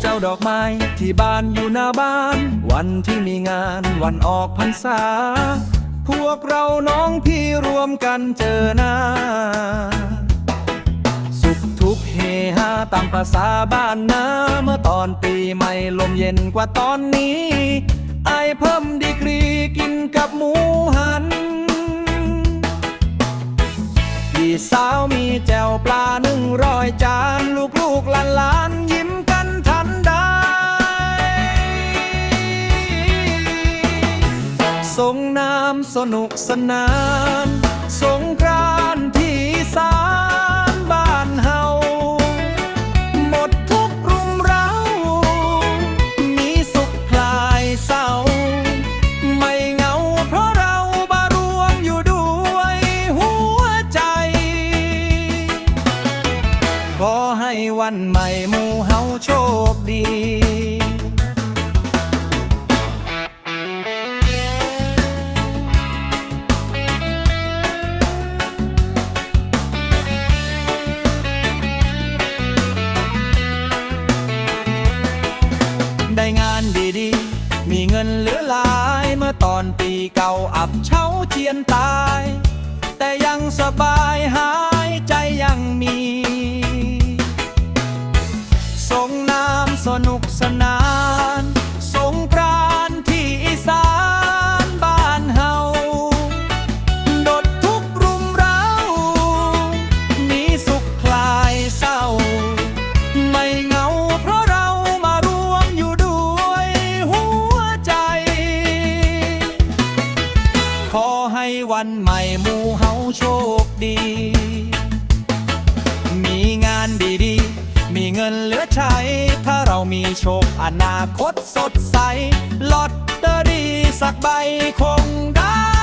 เจ้าดอกไม้ที่บ้านอยู่หน้าบ้าน วันที่มีงานวันออกพรรษา พวกเราน้องพี่รวมกันเจอหน้า สุขทุกเฮฮาตามภาษาบ้านนาเมื่อตอนปีใหม่ลมเย็นกว่าตอนนี้ ไอเพิ่มดีกรีกินกับหมูหันพี่สาวมีแจ่วปลาหนึ่งร้อยจาน สนุกสนาน สงกรานต์ที่สานบ้านเฮา หมดทุกขรุมเร้ามีสุขคลายเศร้า ไม่เหงาเพราะเรามารวมอยู่ด้วยหัวใจ ขอให้วันใหม่หมู่เฮาโชคดี ดี มีเงินเหลือหลายเมื่อตอนปีเก่าอับเฉาเจียนตา วันใหม่หมู่เฮาโชคดี มีงานดีๆ มีเงินเหลือใช้ ถ้าเรามีโชคอนาคตสดใส ลอตเตอรี่สักใบคงได้